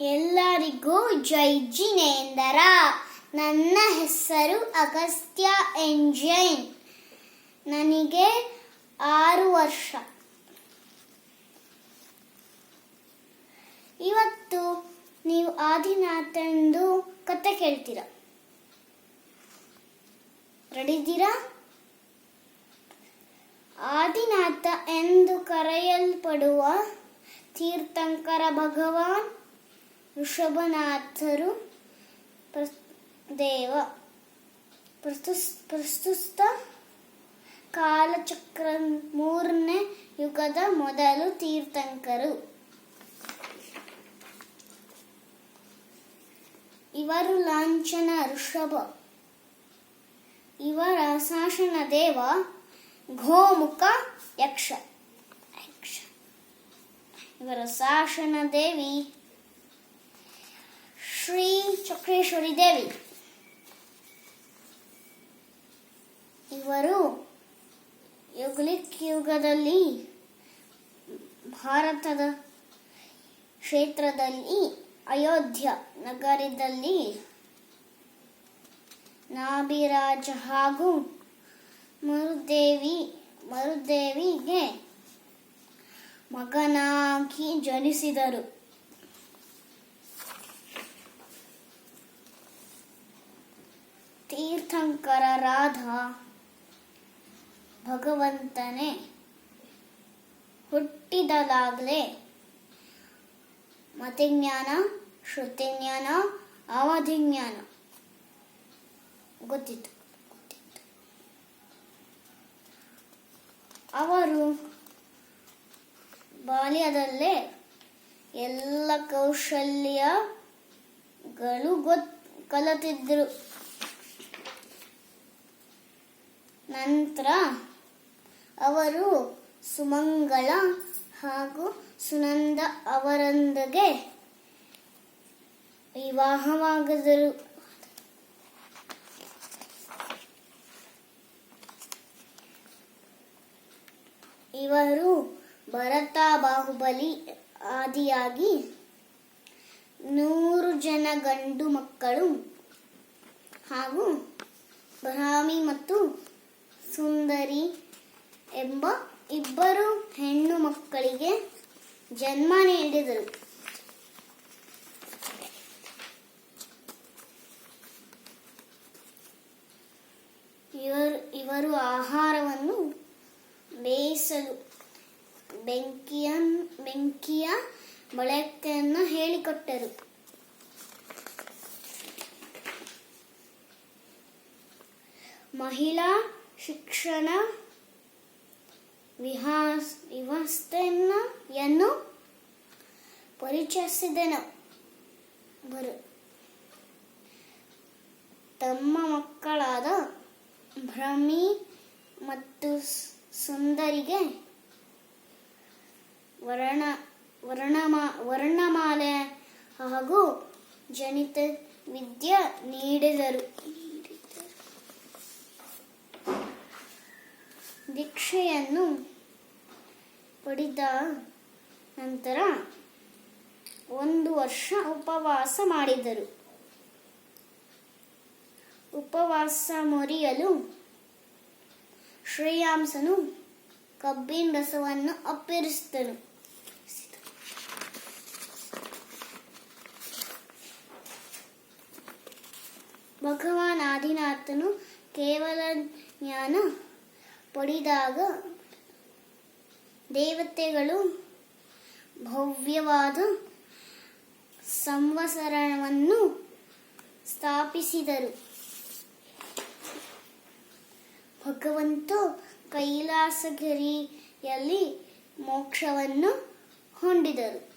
ಎಲ್ಲರಿಗೂ ಜೈ ಜಿನೇಂದರ. ನನ್ನ ಹೆಸರು ಅಗಸ್ತ್ಯ ಎಂಜೈನ್ ನನಗೆ ಆರು ವರ್ಷ. ಇವತ್ತು ನೀವು ಆದಿನಾಥಂದು ಕತೆ ಕೇಳ್ತೀರ? ರೆಡಿದ್ದೀರಾ ಆದಿನಾಥ ಎಂದು ಕರೆಯಲ್ಪಡುವ ತೀರ್ಥಂಕರ ಭಗವಾನ್ ಋಷಭನಾಥರು ದೇವ, ಪ್ರಸ್ತುಸ್- ಪ್ರಸ್ತುತ ಕಾಲಚಕ್ರ ಮೂರನೇ ಯುಗದ ಮೊದಲು ತೀರ್ಥಂಕರು. ಇವರು ಲಾಂಛನ ಋಷಭ. ಇವರ ಶಾಸನ ದೇವ ಯಕ್ಷ. ಯಕ್ಷ. ಇವರ ಶಾಸನ ದೇವಿ. ಶ್ರೀ ಚಕ್ರೇಶ್ವರಿ ದೇವಿ ಇವರು ಯುಗ್ಲಿಕ್ ಯುಗದಲ್ಲಿ ಭಾರತದ ಕ್ಷೇತ್ರದಲ್ಲಿ ಅಯೋಧ್ಯ ನಗರದಲ್ಲಿ ನಾಭಿರಾಜ ಹಾಗೂ ಮರುದೇವಿ, ಮರುದೇವಿಗೆ ಮಗನಾಗಿ ಜನಿಸಿದರು. ತೀರ್ಥಂಕರರಾದ ಭಗವಂತನೇ ಹುಟ್ಟಿದಲಾಗಲೇ ಮತಿಜ್ಞಾನ ಶ್ರುತಿಜ್ಞಾನ ಅವಧಿಜ್ಞಾನ ಗೊತ್ತಿತ್ತು ಗೊತ್ತಿತ್ತು. ಅವರು ಬಾಲ್ಯದಲ್ಲೇ ಎಲ್ಲ ಕೌಶಲ್ಯಗಳು ಗೊತ್ ಕಲಿತಿದ್ರು ನಂತರ ಅವರು ಸುಮಂಗಳ ಹಾಗೂ ಸುನಂದ ಅವರೊಂದಿಗೆ ವಿವಾಹವಾಗದರು. ಇವರು ಭರತ ಬಾಹುಬಲಿ ಆದಿಯಾಗಿ ನೂರು ಜನ ಗಂಡು ಮಕ್ಕಳು ಹಾಗೂ ಬ್ರಾಹ್ಮಿ ಮತ್ತು ಸುಂದರಿ ಎಂಬ ಇಬ್ಬರು ಹೆಣ್ಣು ಮಕ್ಕಳಿಗೆ ಜನ್ಮ ನೀಡಿದರು. ಇವರು ಇವರು ಆಹಾರವನ್ನು ಬೇಯಿಸಲು ಬೆಂಕಿಯ ಬೆಂಕಿಯ ಬಳಕೆಯನ್ನು ಹೇಳಿಕೊಟ್ಟರು. ಮಹಿಳಾ ಶಿಕ್ಷಣ ವಿಹಾಸ್ ವ್ಯವಸ್ಥೆಯನ್ನು ಪರಿಚಯಿಸಿದನು. ಬರು. ತಮ್ಮ ಮಕ್ಕಳಾದ ಭ್ರಮಿ ಮತ್ತು ಸುಂದರಿಗೆ ವರ್ಣ, ವರ್ಣಮಾ, ವರ್ಣಮಾಲೆ ಹಾಗೂ ಜನಿತ ವಿದ್ಯೆ ನೀಡಿದರು. ದೀಕ್ಷೆಯನ್ನು ಪಡೆದ ನಂತರ ಒಂದು ವರ್ಷ ಉಪವಾಸ ಮಾಡಿದರು. ಉಪವಾಸ ಮುರಿಯಲು ಶ್ರೇಯಾಂಸನು ಕಬ್ಬಿನ ರಸವನ್ನು ಅಪ್ಪಿರಿಸಿದನು. ಭಗವಾನ್ ಆದಿನಾಥನು ಕೇವಲ ಜ್ಞಾನ ಪಡೆದಾಗ ದೇವತೆಗಳು ಭವ್ಯವಾದ ಸಂವಸರಣವನ್ನು ಸ್ಥಾಪಿಸಿದರು. ಭಗವಂತ ಕೈಲಾಸಗಿರಿಯಲ್ಲಿ ಮೋಕ್ಷವನ್ನು ಹೊಂದಿದರು.